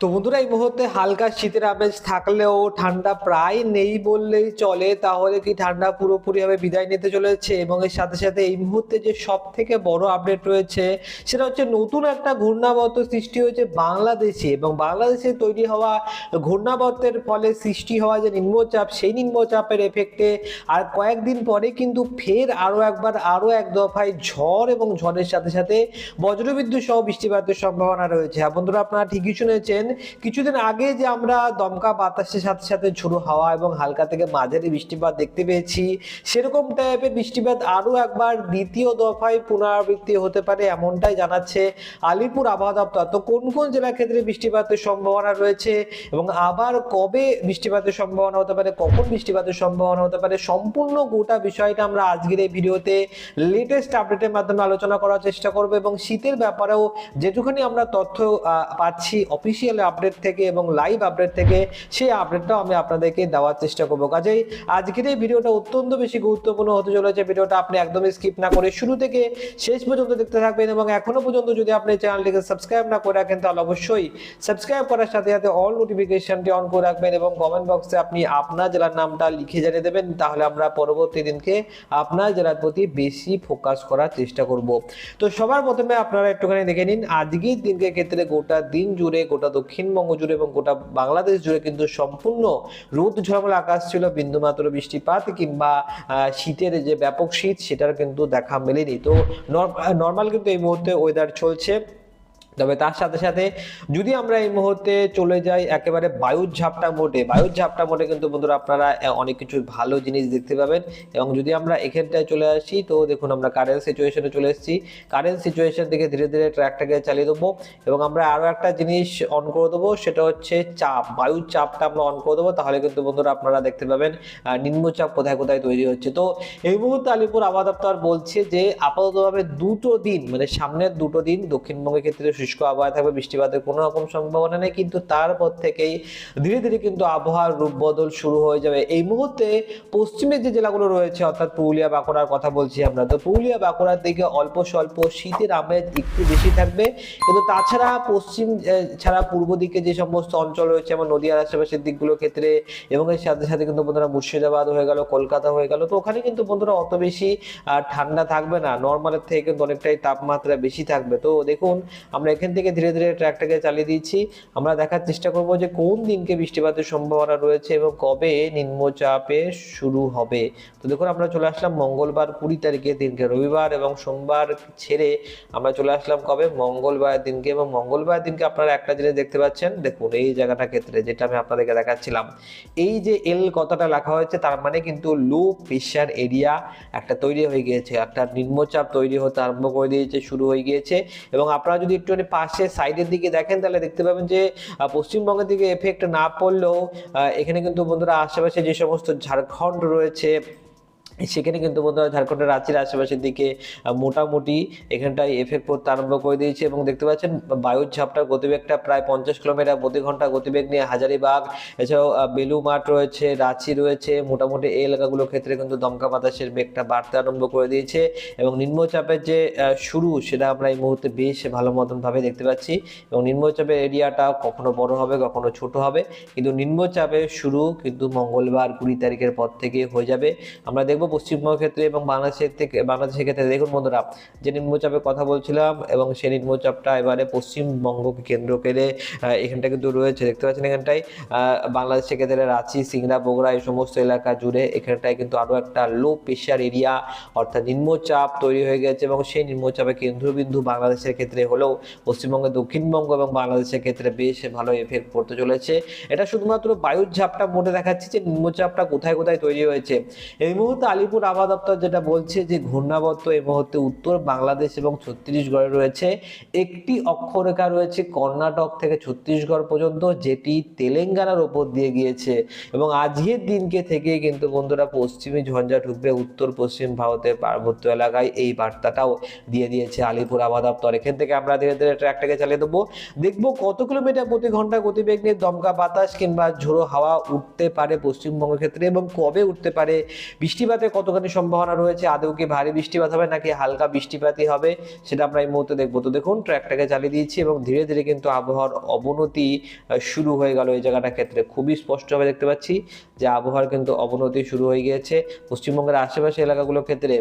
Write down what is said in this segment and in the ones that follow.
তো বন্ধুরা, এই মুহূর্তে হালকা শীতের আমেজ থাকলেও ঠান্ডা প্রায় নেই বললেই চলে। তাহলে কি ঠান্ডা পুরোপুরিভাবে বিদায় নিতে চলেছে? এবং এর সাথে সাথে এই মুহূর্তে যে সব থেকে বড় আপডেট রয়েছে, সেটা হচ্ছে নতুন একটা ঘূর্ণাবর্ত সৃষ্টি হয়েছে বাংলাদেশে। এবং বাংলাদেশে তৈরি হওয়া ঘূর্ণাবর্তের ফলে সৃষ্টি হওয়া যে নিম্নচাপ, সেই নিম্নচাপের এফেক্টে আর কয়েকদিন পরে কিন্তু ফের আরও একবার, আরও এক দফায় ঝড় এবং ঝড়ের সাথে সাথে বজ্রবিদ্যুৎ সহ বৃষ্টিপাতের সম্ভাবনা রয়েছে। বন্ধুরা, আপনারা ঠিকই শুনেছেন কিছুদিন আগে যে আমরা দমকা বাতাসের সাথে সাথে ঝোড়ো হাওয়া এবং হালকা থেকে মাঝারি বৃষ্টিপাত দেখতে পেয়েছি, সেরকম টাইপের বৃষ্টিপাত আরও একবার দ্বিতীয় দফায় পুনরাবৃত্তি হতে পারে এমনটাই জানাচ্ছে আলিপুর আবহাওয়া দপ্তর। তো কোন কোন জেলার ক্ষেত্রে বৃষ্টিপাতের সম্ভাবনা রয়েছে এবং আবার কবে বৃষ্টিপাতের সম্ভাবনা হতে পারে, কখন বৃষ্টিপাতের সম্ভাবনা হতে পারে, সম্পূর্ণ গোটা বিষয়টা আমরা আজকের এই ভিডিওতে লেটেস্ট আপডেটের মাধ্যমে আলোচনা করার চেষ্টা করব এবং শীতের ব্যাপারেও যেটুখানি আমরা তথ্য পাচ্ছি অফিসিয়াল আপডেট থেকে এবং লাইভ আপডেট থেকে সেই আপডেটটাও আমি আপনাদেরকে দেওয়ার চেষ্টা করব। কাজেই আজকের এই ভিডিওটা অত্যন্ত বেশি গুরুত্বপূর্ণ হতে চলেছে। ভিডিওটা আপনি একদমই স্কিপ না করে শুরু থেকে শেষ পর্যন্ত দেখতে থাকবেন এবং এখনও পর্যন্ত যদি আপনি চ্যানেলটিকে সাবস্ক্রাইব না করে রাখেন, তাহলে অবশ্যই সাবস্ক্রাইব করার সাথে সাথে অল নোটিফিকেশনটি অন করে রাখবেন এবং কমেন্ট বক্সে আপনি আপনার জেলার নামটা লিখে জানিয়ে দেবেন, তাহলে আমরা পরবর্তী দিনকে আপনার জেলার প্রতি বেশি ফোকাস করার চেষ্টা করব। তো সবার প্রথমে আপনারা একটুখানি দেখে নিন, আজকের দিনকে ক্ষেত্রে গোটা দিন জুড়ে গোটা দক্ষিণবঙ্গ জুড়ে এবং গোটা বাংলাদেশ জুড়ে কিন্তু সম্পূর্ণ রোদ ঝরমল আকাশ ছিল, বিন্দুমাত্র বৃষ্টিপাত কিংবা শীতের যে ব্যাপক শীত সেটার কিন্তু দেখা মেলেনি। তো নর্মাল কিন্তু এই মুহূর্তে ওয়েদার চলছে। তবে তার সাথে সাথে যদি আমরা এই মুহূর্তে চলে যাই একেবারে বায়ুর ঝাপটা মোটে বায়ুর ঝাপটা মোটে কিন্তু বন্ধুরা আপনারা অনেক কিছু ভালো জিনিস দেখতে পাবেন। এবং যদি আমরা এখানটায় চলে আসি, তো দেখুন আমরা কারেন্ট সিচুয়েশনে চলে এসেছি। কারেন্ট সিচুয়েশন থেকে ধীরে ধীরে ট্র্যাকটাকে চালিয়ে দেবো এবং আমরা আরও একটা জিনিস অন করে দেবো, সেটা হচ্ছে চাপ। বায়ুর চাপটা আমরা অন করে দেবো, তাহলে কিন্তু বন্ধুরা আপনারা দেখতে পাবেন নিম্নচাপ কোথায় কোথায় তৈরি হচ্ছে। তো এই মুহূর্তে আলিপুর আবহাওয়া দপ্তর বলছে যে, আপাততভাবে দুটো দিন মানে সামনের দুটো দিন দক্ষিণবঙ্গের ক্ষেত্রে শুষ্ক আবহাওয়া থাকবে, বৃষ্টিপাতের কোনো রকম সম্ভাবনা নেই, কিন্তু তারপর থেকেই ধীরে ধীরে কিন্তু আবহাওয়ার রূপ বদল শুরু হয়ে যাবে। এই মুহূর্তে পশ্চিমের যে জেলাগুলো রয়েছে, অর্থাৎ পুরুলিয়া, বাঁকুড়ার কথা বলছি আমরা, তো পুরুলিয়া, বাঁকুড়ার দিকে অল্প স্বল্প শীতের আমেজ একটু বেশি থাকবে, কিন্তু তাছাড়া পশ্চিম ছাড়া পূর্ব দিকে যে সমস্ত অঞ্চল রয়েছে, যেমন নদীয়ার আশেপাশের দিকগুলোর ক্ষেত্রে, এবং এর সাথে সাথে কিন্তু বন্ধুরা মুর্শিদাবাদ হয়ে গেল, কলকাতা হয়ে গেল, তো ওখানে কিন্তু বন্ধুরা অত বেশি ঠান্ডা থাকবে না। নর্মালের থেকে কিন্তু অনেকটাই তাপমাত্রা বেশি থাকবে। তো দেখুন, আমরা এখান থেকে ধীরে ধীরে ট্র্যাকটাকে চালিয়ে দিচ্ছি। আমরা দেখার চেষ্টা করব যে কোন দিনকে বৃষ্টিপাতের সম্ভাবনা রয়েছে এবং কবে নিম্নচাপে শুরু হবে। তো দেখুন, আমরা চলে আসলাম মঙ্গলবার কুড়ি তারিখে দিনকে। রবিবার এবং সোমবার ছেড়ে আমরা চলে আসলাম কবে? মঙ্গলবার দিনকে। এবং মঙ্গলবার দিনকে আপনারা একটা জিনিস দেখতে পাচ্ছেন। দেখুন, এই জায়গাটা ক্ষেত্রে যেটা আমি আপনাদেরকে দেখাচ্ছিলাম। এই যে এল কথাটা লেখা হয়েছে, তার মানে কিন্তু লো প্রেশার এরিয়া একটা তৈরি হয়ে গিয়েছে। একটা নিম্নচাপ তৈরি হতে আরম্ভ করে দিয়েছে, শুরু হয়ে গিয়েছে। এবং আপনারা যদি একটুখানি পাশে সাইডের দিকে দেখেন, তাহলে দেখতে পাবেন যে পশ্চিমবঙ্গের দিকে এফেক্ট না পড়লেও এখানে কিন্তু বন্ধুরা আশেপাশে যে সমস্ত ঝাড়খণ্ড রয়েছে সেখানে কিন্তু বন্ধুরা ঝাড়খণ্ডের রাঁচির আশেপাশের দিকে মোটামুটি এখানটায় এফেক্ট পড়তে আরম্ভ করে দিয়েছে এবং দেখতে পাচ্ছেন, বায়ুর ঝাপটার গতিবেগটা প্রায় পঞ্চাশ কিলোমিটার, প্রতি ঘণ্টা গতিবেগ নিয়ে হাজারিবাগ, এছাড়াও বেলু মাঠ রয়েছে, রাঁচি রয়েছে, মোটামুটি এই এলাকাগুলোর ক্ষেত্রে কিন্তু দমকা বাতাসের বেগটা বাড়তে আরম্ভ করে দিয়েছে এবং নিম্নচাপের যে শুরু সেটা আমরা এই মুহূর্তে বেশ ভালো মতনভাবে দেখতে পাচ্ছি এবং নিম্নচাপের এরিয়াটা কখনো বড় হবে, কখনো ছোট হবে। কিন্তু নিম্নচাপের শুরু কিন্তু মঙ্গলবার কুড়ি তারিখের পর থেকে হয়ে যাবে। আমরা দেখব পশ্চিমবঙ্গের ক্ষেত্রে এবং বাংলাদেশের থেকে, বাংলাদেশের ক্ষেত্রে দেখুন বন্ধুরা, যে নিম্নচাপের কথা বলছিলাম এবং সেই নিম্নচাপটা এবারে পশ্চিমবঙ্গকে কেন্দ্র করে এখানটা কিন্তু রয়েছে। দেখতে পাচ্ছেন এখানটায় বাংলাদেশের ক্ষেত্রে রাঁচি, সিংড়া, বগুড়া এই সমস্ত এলাকা জুড়ে এখানটায় কিন্তু আরও একটা লো প্রেশার এরিয়া অর্থাৎ নিম্নচাপ তৈরি হয়ে গেছে এবং সেই নিম্নচাপের কেন্দ্রবিন্দু বাংলাদেশের ক্ষেত্রে হলেও পশ্চিমবঙ্গের দক্ষিণবঙ্গ এবং বাংলাদেশের ক্ষেত্রে বেশ ভালো এফেক্ট পড়তে চলেছে। এটা শুধুমাত্র বায়ুর ঝাপটা মোটে দেখাচ্ছে যে নিম্নচাপটা কোথায় কোথায় তৈরি হয়েছে। এই মুহূর্তে আলিপুর আবহাওয়া দপ্তর যেটা বলছে যে ঘূর্ণাবর্ত এই মুহূর্তে উত্তর বাংলাদেশ এবং ছত্তিশগড়ে রয়েছে। একটি অক্ষরেখা রয়েছে কর্ণাটক থেকে ছত্তিশগড় পর্যন্ত, যেটি তেলেঙ্গানার ওপর দিয়ে গিয়েছে। এবং আজকের দিনকে থেকে কিন্তু বন্ধুরা পশ্চিমী ঝঞ্ঝা ঢুকবে উত্তর পশ্চিম ভারতের পার্বত্য এলাকায়। এই বার্তাটাও দিয়ে দিয়েছে আলিপুর আবহাওয়া দপ্তর। এখান থেকে আমরা ধীরে ধীরে ট্র্যাকটাকে চালিয়ে দেবো। দেখব কত কিলোমিটার প্রতি ঘণ্টা গতিবেগ নিয়ে দমকা বাতাস কিংবা ঝোড়ো হাওয়া উঠতে পারে পশ্চিমবঙ্গের ক্ষেত্রে এবং কবে উঠতে পারে বৃষ্টিপাতের ক্ষেত্রে কতখানি সম্ভাবনা রয়েছে? আদৌ কি ভারী বৃষ্টিপাত হবে নাকি হালকা বৃষ্টিপাতই হবে? সেটা আমরা এই মুহূর্তে দেখব। তো দেখুন, ট্র্যাকটাকে চালিয়ে দিয়েছি এবং ধীরে ধীরে কিন্তু আবহাওয়ার অবনতি শুরু হয়ে গেল এই জায়গাটার ক্ষেত্রে। খুবই স্পষ্টভাবে দেখতে পাচ্ছি যে আবহাওয়ার কিন্তু অবনতি শুরু হয়ে গিয়েছে। পশ্চিমবঙ্গের আশেপাশে এলাকাগুলোর ক্ষেত্রে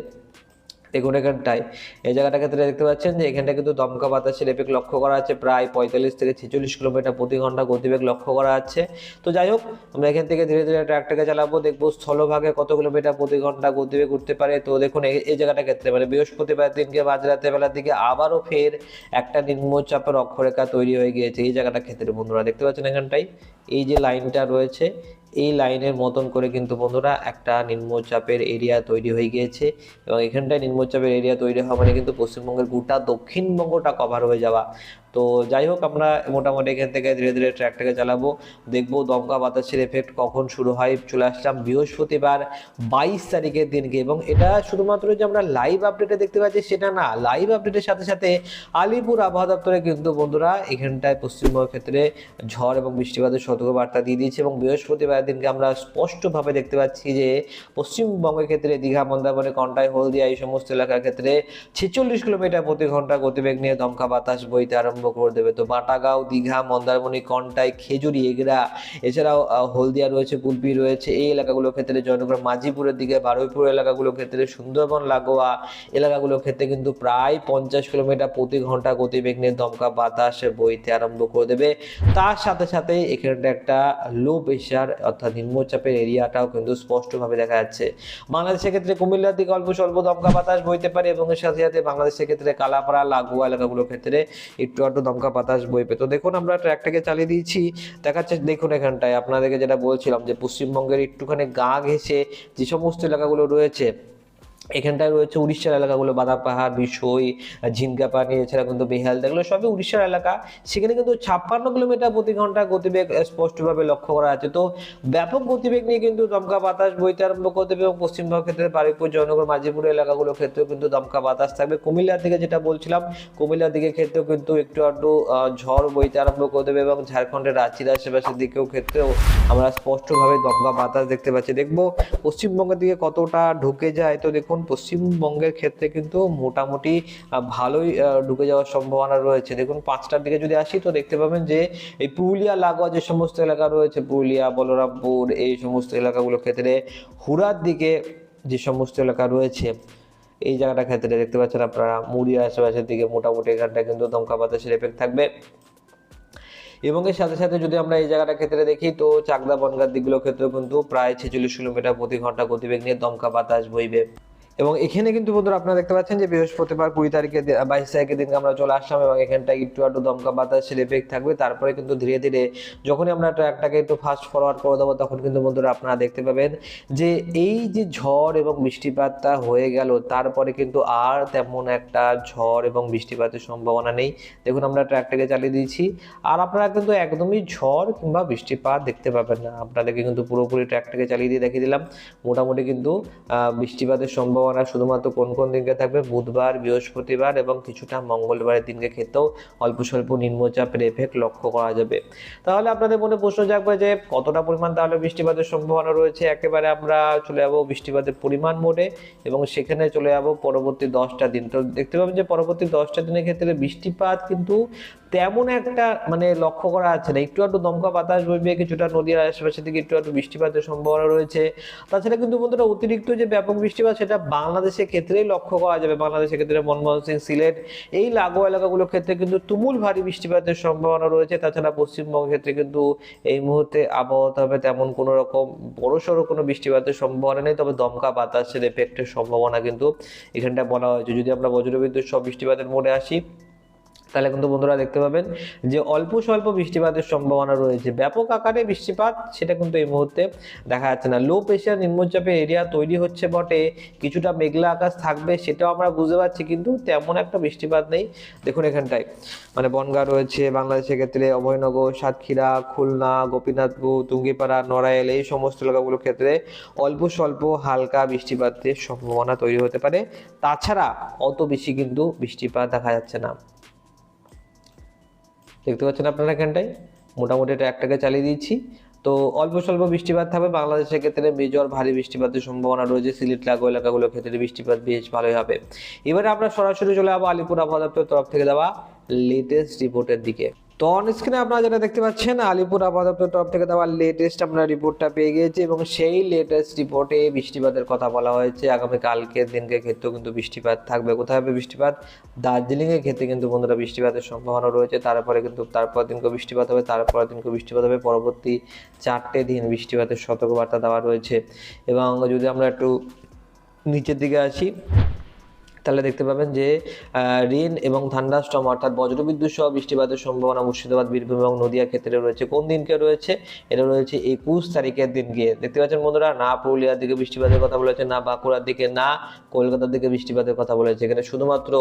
দেখুন এখানটায় এই জায়গাটা ক্ষেত্রে দেখতে পাচ্ছেন যে এখানটা কিন্তু দমকা বাতাসের এফেক্ট লক্ষ্য করা আছে। প্রায় পঁয়তাল্লিশ থেকে ছেচল্লিশ কিলোমিটার প্রতি ঘণ্টা গতিবেগ লক্ষ্য করা যাচ্ছে তো যাই হোক, আমরা এখান থেকে ধীরে ধীরে ট্র্যাকটাকে চালাবো। দেখব স্থলভাগে কত কিলোমিটার প্রতি ঘণ্টা গতিবেগ উঠতে পারে। তো দেখুন এই- জায়গাটা ক্ষেত্রে মানে বৃহস্পতিবার দিনকে মাঝরাতে বেলার দিকে আবারও ফের একটা নিম্নচাপের অক্ষরেখা তৈরি হয়ে গিয়েছে এই জায়গাটা ক্ষেত্রে বন্ধুরা। দেখতে পাচ্ছেন এখানটায় এই যে লাইনটা রয়েছে এই লাইনের মতন করে কিন্তু বন্ধুরা একটা নিম্নচাপের এরিয়া তৈরি হয়ে গিয়েছে এবং এখানটায় নিম্নচাপের এরিয়া তৈরি হওয়া মানে কিন্তু পশ্চিমবঙ্গের গোটা দক্ষিণবঙ্গটা কভার হয়ে যাওয়া। তো যাই হোক, আমরা মোটামুটি এখান থেকে ধীরে ধীরে ট্র্যাকটাকে চালাবো। দেখব দমকা বাতাসের এফেক্ট কখন শুরু হয়। চলে আসলাম বৃহস্পতিবার বাইশ তারিখের দিনকে এবং এটা শুধুমাত্র যে আমরা লাইভ আপডেটে দেখতে পাচ্ছি সেটা না। লাইভ আপডেটের সাথে সাথে আলিপুর আবহাওয়া দপ্তরে কিন্তু বন্ধুরা এখানটায় পশ্চিমবঙ্গের ক্ষেত্রে ঝড় এবং বৃষ্টিপাতের সতর্কবার্তা দিয়ে দিয়েছে এবং বৃহস্পতিবার দিনকে আমরা স্পষ্টভাবে দেখতে পাচ্ছি যে পশ্চিমবঙ্গের ক্ষেত্রে দীঘা, মন্দারমণি, কন্টাই, হলদিয়া এই সমস্ত এলাকার ক্ষেত্রে ছেচল্লিশ কিলোমিটার প্রতি ঘণ্টা গতিবেগ নিয়ে দমকা বাতাস বইতে আরম্ভ করে দেবে। তো বাটাগাঁও, দীঘা, মন্দারমণি, কন্টাই, খেজুরি, এগরা, এছাড়াও হলদিয়া রয়েছে, কুলপি রয়েছে, এই এলাকাগুলোর ক্ষেত্রে জয়নগর, মাঝিপুরের দিকে, বারুইপুর এলাকাগুলোর ক্ষেত্রে সুন্দরবন, লাগোয়া এলাকাগুলোর ক্ষেত্রে কিন্তু প্রায় পঞ্চাশ কিলোমিটার প্রতি ঘণ্টা গতিবেগ নিয়ে দমকা বাতাস বইতে আরম্ভ করে দেবে। তার সাথে সাথে এখানটা একটা লো প্রেশার অর্থাৎ নিম্নচাপের এরিয়াটাও কিন্তু স্পষ্টভাবে দেখা যাচ্ছে। বাংলাদেশের ক্ষেত্রে কুমিল্লার দিকে অল্প স্বল্প দমকা বাতাস বইতে পারে এবং এর সাথে সাথে বাংলাদেশের ক্ষেত্রে কালাপাড়া, লাগোয়া এলাকাগুলোর ক্ষেত্রে একটু আধটু দমকা বাতাস বইবে। তো দেখুন, আমরা ট্র্যাকটাকে চালিয়ে দিয়েছি। দেখাচ্ছে, দেখুন এখানটায়। আপনাদেরকে যেটা বলছিলাম যে, পশ্চিমবঙ্গের একটুখানি গা ঘেঁষে যে সমস্ত এলাকাগুলো রয়েছে এখানটায় রয়েছে উড়িষ্যার এলাকাগুলো বাদাম পাহাড় বিষয় ঝিনকা পানি এছাড়া কিন্তু বেহাল, এগুলো সবই উড়িষ্যার এলাকা। সেখানে কিন্তু ছাপ্পান্ন কিলোমিটার প্রতি ঘণ্টা গতিবেগ স্পষ্টভাবে লক্ষ্য করা আছে। তো ব্যাপক গতিবেগ নিয়ে কিন্তু দমকা বাতাস বইতে আরম্ভ করতে এবং পশ্চিমবঙ্গের ক্ষেত্রে বারুইপুর জয়নগর, মাঝিপুর এলাকাগুলোর ক্ষেত্রেও কিন্তু দমকা বাতাস থাকবে। কুমিল্লার দিকে যেটা বলছিলাম, কুমিল্লার দিকে ক্ষেত্রেও কিন্তু একটু আধটু ঝড় বইতে আরম্ভ করে দেবে এবং ঝাড়খণ্ডের রাঁচির আশেপাশের দিকেও ক্ষেত্রেও আমরা স্পষ্টভাবে দমকা বাতাস দেখতে পাচ্ছি। দেখব পশ্চিমবঙ্গের দিকে কতটা ঢুকে যায়, তো দেখুন পশ্চিমবঙ্গের ক্ষেত্রে কিন্তু মোটামুটি ভালোই ঢুকে যাওয়ার সম্ভাবনা রয়েছে। দেখুন, পাঁচটার দিকে যদি আসি, তো দেখতে পাবেন যে এই পুরুলিয়া, লাগোয়া যে সমস্ত এলাকা রয়েছে, পুরুলিয়া, বলরামপুর, এই সমস্ত এলাকাগুলোর ক্ষেত্রে হুড়ার দিকে যে সমস্ত এলাকা রয়েছে, এই জায়গাটা ক্ষেত্রে দেখতে পাচ্ছেন আপনারা, মুড়ির আশেপাশের দিকে মোটামুটি এখানটা কিন্তু দমকা বাতাসের এফেক্ট থাকবে। এবং এর সাথে সাথে যদি আমরা এই জায়গাটার ক্ষেত্রে দেখি, তো চাকদা বনগার দিকগুলোর ক্ষেত্রেও কিন্তু প্রায় ছেচল্লিশ কিলোমিটার প্রতি ঘণ্টা গতিবেগ নিয়ে দমকা বাতাস বইবে। এবং এখানে কিন্তু বন্ধুরা আপনারা দেখতে পাচ্ছেন যে বৃহস্পতিবার কুড়ি তারিখে বাইশ তারিখের দিনকে আমরা চলে আসলাম এবং এখানটা একটু আধটু দমকা বাতাসের এফেক্ট থাকবে। তারপরে কিন্তু ধীরে ধীরে যখনই আমরা ট্র্যাকটাকে একটু ফাস্ট ফরওয়ার্ড করে দেবো, তখন কিন্তু বন্ধুরা আপনারা দেখতে পাবেন যে এই যে ঝড় এবং বৃষ্টিপাতটা হয়ে গেল, তারপরে কিন্তু আর তেমন একটা ঝড় এবং বৃষ্টিপাতের সম্ভাবনা নেই। দেখুন আমরা ট্র্যাকটাকে চালিয়ে দিয়েছি। আর আপনারা কিন্তু একদমই ঝড় কিংবা বৃষ্টিপাত দেখতে পাবেন না। আপনাদেরকে কিন্তু পুরোপুরি ট্র্যাকটাকে চালিয়ে দিয়ে দেখিয়ে দিলাম। মোটামুটি কিন্তু বৃষ্টিপাতের সম্ভাবনা শুধুমাত্র কোন কোন দিনকে থাকবে? বুধবার, বৃহস্পতিবার এবং কিছুটা মঙ্গলবারের দিনকে খেতেও অল্প স্বল্প নিম্নচাপের এফেক্ট লক্ষ্য করা যাবে। তাহলে আপনাদের মনে প্রশ্ন জাগবে যে কতটা পরিমাণ তাহলে বৃষ্টিপাতের সম্ভাবনা রয়েছে? একেবারে আমরা চলে যাব বৃষ্টিপাতের পরিমাণ মোডে এবং সেখানে চলে যাব পরবর্তী দশটা দিন। তো দেখতে পাবেন যে পরবর্তী দশটা দিনের ক্ষেত্রে বৃষ্টিপাত কিন্তু তেমন একটা মানে লক্ষ্য করা যাচ্ছে না। একটু একটু দমকা বাতাস বইবে, কিছুটা নদীর আশেপাশে দিকে একটু একটু বৃষ্টিপাতের সম্ভাবনা রয়েছে। তাছাড়া কিন্তু বন্ধুরা অতিরিক্ত যে ব্যাপক বৃষ্টিপাত, সেটা বাংলাদেশের ক্ষেত্রেই লক্ষ্য করা যাবে, বাংলাদেশের ক্ষেত্রে মনমোহন সিং, সিলেট, এই লাগোয়া এলাকাগুলোর ক্ষেত্রে কিন্তু তুমুল ভারী বৃষ্টিপাতের সম্ভাবনা রয়েছে। তাছাড়া পশ্চিমবঙ্গের ক্ষেত্রে কিন্তু এই মুহূর্তে আবহাওয়া হবে তেমন কোনো রকম বড়সড় কোনো বৃষ্টিপাতের সম্ভাবনা নেই, তবে দমকা বাতাসের এফেক্টের সম্ভাবনা কিন্তু এখানটা বলা হয়েছে। যদি আমরা বজ্রবিদ্যুৎ সব বৃষ্টিপাতের মোড়ে আসি তাহলে কিন্তু বন্ধুরা দেখতে পাবেন যে অল্প স্বল্প বৃষ্টিপাতের সম্ভাবনা রয়েছে। ব্যাপক আকারে বৃষ্টিপাত, সেটা কিন্তু এই মুহূর্তে দেখা যাচ্ছে না। লো প্রেশার নিম্নচাপের এরিয়া তৈরি হচ্ছে বটে। কিছুটা মেঘলা আকাশ থাকবে, সেটাও আমরা বুঝতে পারছি, কিন্তু তেমন একটা বৃষ্টিপাত নেই। দেখুন এখানটায়। মানে বনগা রয়েছে, বাংলাদেশের ক্ষেত্রে অভয়নগর, সাতক্ষীরা, খুলনা, গোপীনাথপুর, তুঙ্গিপাড়া, নড়াইল, এই সমস্ত এলাকাগুলোর ক্ষেত্রে অল্প স্বল্প হালকা বৃষ্টিপাতের সম্ভাবনা তৈরি হতে পারে। তাছাড়া অত বেশি কিন্তু বৃষ্টিপাত দেখা যাচ্ছে না। দেখতে পাচ্ছেন আপনারা এখানটায়। মোটামুটি এটা একটাকে চালিয়ে দিচ্ছি তো অল্প স্বল্প বৃষ্টিপাত থাকবে। বাংলাদেশের ক্ষেত্রে মেজর ভারী বৃষ্টিপাতের সম্ভাবনা রয়েছে। সিলেট লাগো এলাকাগুলোর ক্ষেত্রে বৃষ্টিপাত বেশ ভালোই হবে। এবারে আমরা সরাসরি চলে যাব আলিপুর আবহাওয়া দপ্তরের তরফ থেকে দেওয়া লেটেস্ট রিপোর্টের দিকে। তো অন স্ক্রিনে আপনারা যেটা দেখতে পাচ্ছেন, আলিপুর দপ্তরের তরফ থেকে দেওয়া লেটেস্ট আমরা রিপোর্টটা পেয়ে গিয়েছি এবং সেই লেটেস্ট রিপোর্টে বৃষ্টিপাতের কথা বলা হয়েছে। আগামী কালকের দিনকে ক্ষেত্রেও কিন্তু বৃষ্টিপাত থাকবে। কোথায় হবে বৃষ্টিপাত? দার্জিলিংয়ের ক্ষেত্রে কিন্তু বন্ধুরা বৃষ্টিপাতের সম্ভাবনা রয়েছে। তারপরে কিন্তু তারপর দিনকে বৃষ্টিপাত হবে তারপর দিনকে বৃষ্টিপাত হবে। পরবর্তী চারটে দিন বৃষ্টিপাতের সতর্কবার্তা দেওয়া রয়েছে। এবং যদি আমরা একটু নিচের দিকে আসি তাহলে দেখতে পাবেন যে রেন এবং থান্ডাস্টর্ম অর্থাৎ বজ্রবিদ্যুৎ সহ বৃষ্টিপাতের সম্ভাবনা, মুর্শিদাবাদ, বীরভূম এবং নদিয়া ক্ষেত্রে রয়েছে। কোন দিনকে রয়েছে? এটা রয়েছে একুশ তারিখের দিন গিয়ে দেখতে পাচ্ছেন বন্ধুরা, না পুরুলিয়ার দিকে বৃষ্টিপাতের কথা বলেছে, না বাঁকুড়ার দিকে, না কলকাতার দিকে বৃষ্টিপাতের কথা বলেছে। এখানে শুধুমাত্র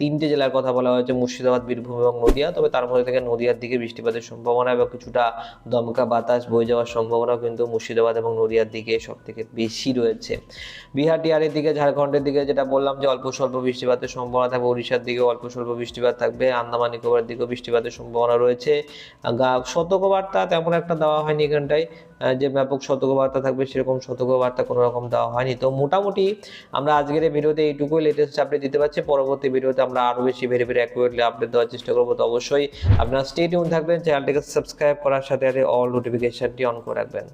তিনটে জেলার কথা বলা হয়েছে, মুর্শিদাবাদ, বীরভূম এবং নদিয়া। তবে তার মধ্যে থেকে নদিয়ার দিকে বৃষ্টিপাতের সম্ভাবনা এবং কিছুটা দমকা বাতাস বয়ে যাওয়ার সম্ভাবনা কিন্তু মুর্শিদাবাদ এবং নদিয়ার দিকে সব থেকে বেশি রয়েছে। বিহার, টিহারের দিকে, ঝাড়খণ্ডের দিকে যেটা বললাম যে, অল্প স্বল্প বৃষ্টিপাতের সম্ভাবনা থাকবে উড়িষ্যার দিকে অল্প স্বল্প বৃষ্টিপাত থাকবে, আন্দামান নিকোবরের দিকেও বৃষ্টিপাতের সম্ভাবনা রয়েছে। সতর্কবার্তা তেমন একটা দেওয়া হয়নি এখানটায়। যে ব্যাপক সতর্কবার্তা থাকবে সেরকম সতর্কবার্তা কোনো রকম দেওয়া হয়নি। তো মোটামুটি আমরা আজকের এই ভিডিওতে এইটুকুই লেটেস্ট আপডেট দিতে পারছি। পরবর্তী ভিডিওতে আমরা আরও বেশি ভেরি ভেরি অ্যাকুরেটলি আপডেট দেওয়ার চেষ্টা করব। তো অবশ্যই আপনারা স্টে টিউন থাকবেন চ্যানেলটিকে সাবস্ক্রাইব করার সাথে সাথে অল নোটিফিকেশনটি অন করে রাখবেন।